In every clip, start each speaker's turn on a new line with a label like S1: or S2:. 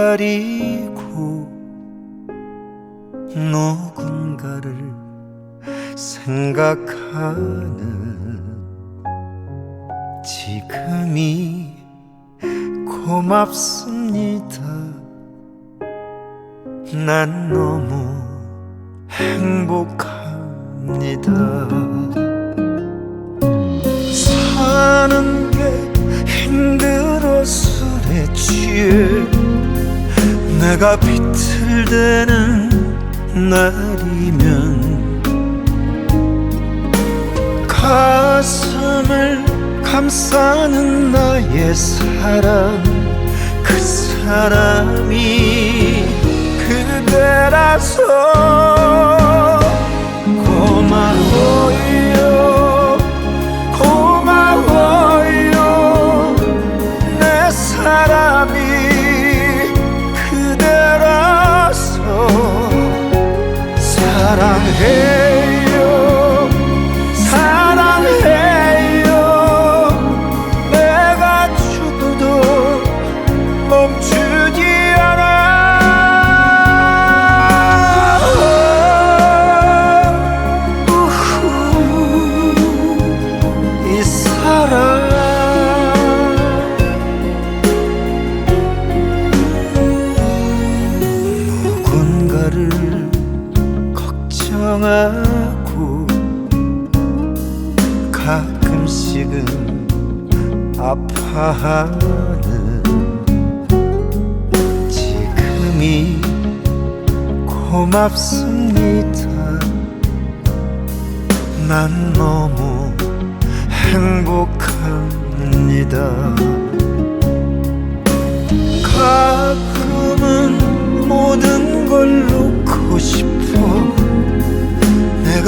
S1: 기다리고 누군가를 생각하는 지금이 고맙습니다. 난 너무 행복합니다. 내가 비틀대는 날이면 가슴을 감싸는 나의 사랑 그 사람이 그대라서 걱정하고 가끔씩은 아파하는 지금이 고맙습니다. 난 너무 행복합니다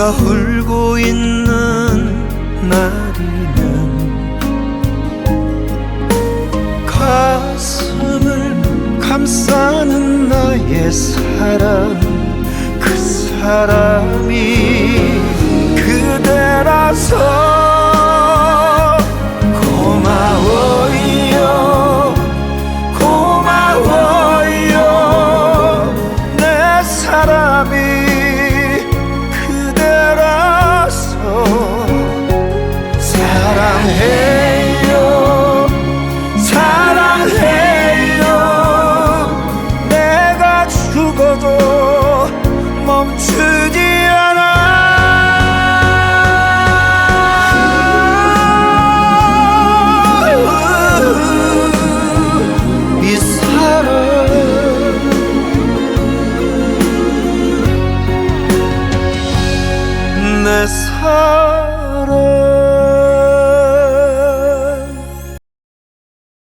S1: 내가 울고 있는 날이면 가슴을 감싸는 나의 사랑 그 사람이 그대라서 주지 않아 이 사랑 내 사.